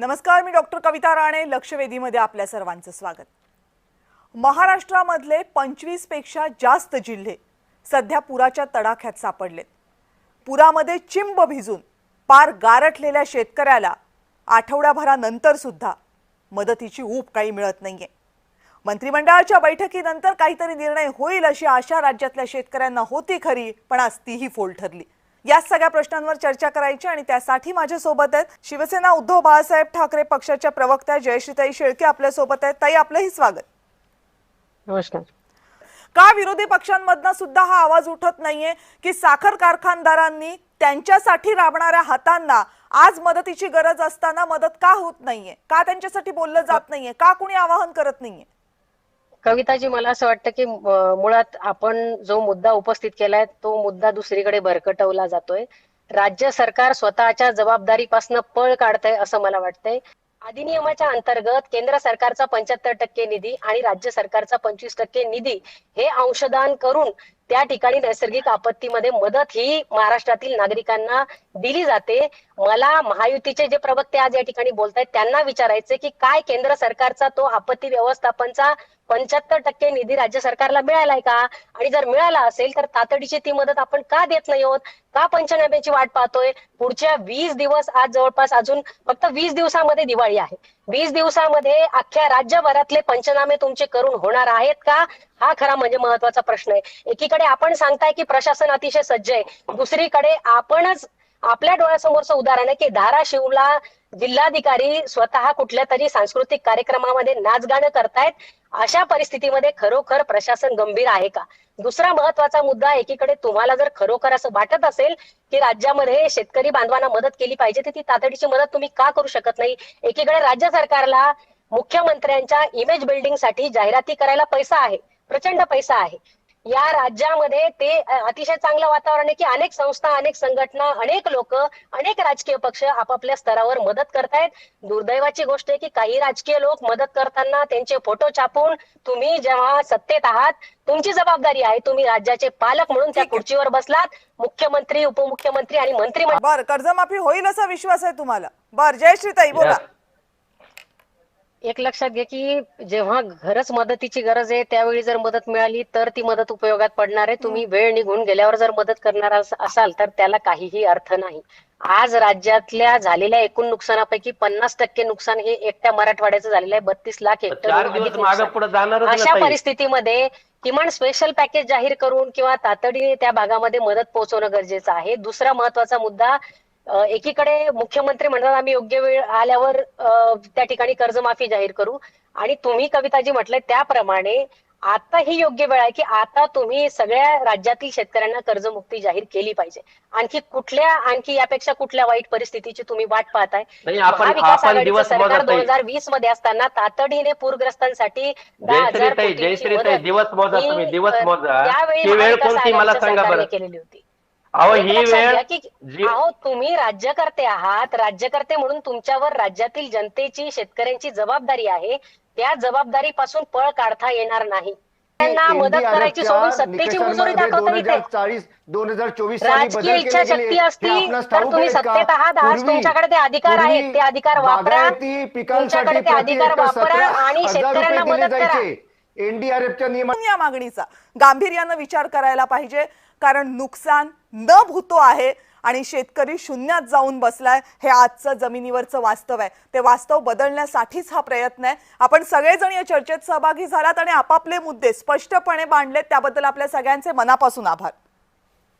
नमस्कार मी डॉक्टर कविता राणे लक्षवेधीमध्ये आपल्या सर्वांचं स्वागत. महाराष्ट्रामधले पंचवीसपेक्षा जास्त जिल्हे सध्या पुराच्या तडाख्यात सापडलेत. पुरामध्ये चिंब भिजून पार गारठलेल्या शेतकऱ्याला आठवड्याभरानंतर सुद्धा मदतीची ऊब काही मिळत नाहीये. मंत्रिमंडळाच्या बैठकीनंतर काहीतरी निर्णय होईल अशी आशा राज्यातल्या शेतकऱ्यांना होती खरी पण आज तीही फोल ठरली. या सगळ्या प्रश्नांवर चर्चा करायची आणि त्यासाठी माझ्यासोबत आहेत शिवसेना उद्धव बाळासाहेब ठाकरे पक्षाच्या प्रवक्त्या जयश्रीताई शेळके आपल्यासोबत आहेत. ताई आपलंही स्वागत. नमस्कार. का विरोधी पक्षांमधनं सुद्धा हा आवाज उठत नाहीये की साखर कारखानदारांनी त्यांच्यासाठी राबणाऱ्या हातांना आज मदतीची गरज असताना मदत का होत नाहीये? का त्यांच्यासाठी बोललं जात नाहीये? का कुणी आवाहन करत नाहीये? कविताजी मला असं वाटतं की मुळात आपण जो मुद्दा उपस्थित केलाय तो मुद्दा दुसरीकडे भरकटवला जातोय. राज्य सरकार स्वतःच्या जबाबदारीपासून पळ काढतंय असं मला वाटतंय. अधिनियमाच्या अंतर्गत केंद्र सरकारचा पंच्याहत्तर टक्के निधी आणि राज्य सरकारचा पंचवीस टक्के निधी हे अंशदान करून त्या ठिकाणी नैसर्गिक आपत्तीमध्ये मदत ही महाराष्ट्रातील नागरिकांना दिली जाते. मला महायुतीचे जे प्रवक्ते आज या ठिकाणी बोलतायत त्यांना विचारायचे की काय केंद्र सरकारचा तो आपत्ती व्यवस्थापनचा पंच्याहत्तर टक्के निधी राज्य सरकारला मिळालाय का? आणि जर मिळाला असेल तर तातडीची ती मदत आपण का देत नाही आहोत? का पंचनाम्याची वाट पाहतोय? पुढच्या वीस दिवस आज जवळपास अजून फक्त वीस दिवसामध्ये दिवाळी आहे. वीस दिवसामध्ये अख्ख्या राज्यभरातले पंचनामे तुमचे करून होणार आहेत का? हा खरा म्हणजे महत्त्वाचा प्रश्न आहे. एकीकडे आपण सांगताय की प्रशासन अतिशय सज्ज आहे. दुसरीकडे आपणच आपल्या डोळ्यासमोरचं उदाहरण आहे की धाराशिवला जिल्हाधिकारी स्वतः कुठल्या तरी सांस्कृतिक कार्यक्रमामध्ये नाच गाणं करतायत. अशा परिस्थितीमध्ये खरोखर प्रशासन गंभीर आहे का? दुसरा महत्त्वाचा मुद्दा एकीकडे तुम्हाला जर खरोखर असं वाटत असेल की राज्यामध्ये शेतकरी बांधवांना मदत केली पाहिजे तर ती तातडीची मदत तुम्ही का करू शकत नाही? एकीकडे राज्य सरकारला मुख्यमंत्र्यांच्या इमेज बिल्डिंगसाठी जाहिराती करायला पैसा आहे प्रचंड पैसा आहे. या राज्यामध्ये ते अतिशय चांगलं वातावरण आहे की अनेक संस्था अनेक संघटना अनेक लोक अनेक राजकीय पक्ष आपापल्या स्तरावर मदत करतायत. दुर्दैवाची गोष्ट आहे की काही राजकीय लोक मदत करताना त्यांचे फोटो छापून तुम्ही जेव्हा सत्तेत आहात तुमची जबाबदारी आहे. तुम्ही राज्याचे पालक म्हणून त्या. खुर्चीवर बसलात. मुख्यमंत्री उपमुख्यमंत्री आणि मंत्री बर कर्जमाफी होईल असा विश्वास आहे तुम्हाला. बर जयश्रीताई बोला. एक लक्षात घे की जेव्हा खरंच मदतीची गरज आहे त्यावेळी जर मदत मिळाली तर ती मदत उपयोगात पडणार आहे. तुम्ही वेळ निघून गेल्यावर जर मदत करणार अस- असाल तर त्याला काहीही अर्थ नाही. आज राज्यातल्या झालेल्या एकूण नुकसानापैकी पन्नास टक्के नुकसान हे एकट्या मराठवाड्याचं झालेलं आहे. बत्तीस लाख हेक्टर अशा परिस्थितीमध्ये किमान स्पेशल पॅकेज जाहीर करून किंवा तातडीने त्या भागामध्ये मदत पोहोचवणं गरजेचं आहे. दुसरा महत्त्वाचा मुद्दा एकीकडे मुख्यमंत्री म्हणतात आम्ही योग्य वेळ आल्यावर त्या ठिकाणी कर्जमाफी जाहीर करू. आणि तुम्ही कविताजी म्हटलंय त्याप्रमाणे आता ही योग्य वेळ आहे की आता तुम्ही सगळ्या राज्यातील शेतकऱ्यांना कर्जमुक्ती जाहीर केली पाहिजे. आणखी कुठल्या आणखी यापेक्षा कुठल्या वाईट परिस्थितीची तुम्ही वाट पाहताय? महाविकास आघाडीचं दिवस सरकार दोन हजार वीसमध्ये असताना तातडीने पूरग्रस्तांसाठी दहा हजार दिवस मोजा त्यावेळी ही महाविकास मला आघाडीच्या सांगा सरकारने केलेली होती. अहो ही वेळ जी अहो तुम्ही राज्यकर्ते आहात. राज्यकर्ते म्हणून तुमच्यावर राज्यातील जनतेची शेतकऱ्यांची जबाबदारी आहे. त्या जबाबदारीपासून पळ काढता येणार नाही. त्यांना मदत करायची सोडून सत्तेची मुजोरी दाखवता येते. चाळीस दोन हजार चोवीस राजकीय गेले. हे असती तर तुम्ही? सत्तेत आहात. आज तुमच्याकडे ते अधिकार आहेत. ते अधिकार वापरा. तुमच्याकडे ते अधिकार वापरा 17 आणि शेतकऱ्यांना मदत करा. एनडीआरएफच्या नियमा या मागणीचा. गांभीर्यानं विचार करायला पाहिजे. कारण नुकसान न भूतो आहे आणि शेतकरी शून्यात जाऊन बसलाय हे आजचं जमिनीवरचं वास्तव आहे. ते वास्तव बदलण्यासाठीच हा प्रयत्न आहे. आपण सगळेजण या चर्चेत सहभागी झालात आणि आपापले मुद्दे स्पष्टपणे मांडलेत. त्याबद्दल आपल्या सगळ्यांचे मनापासून आभार.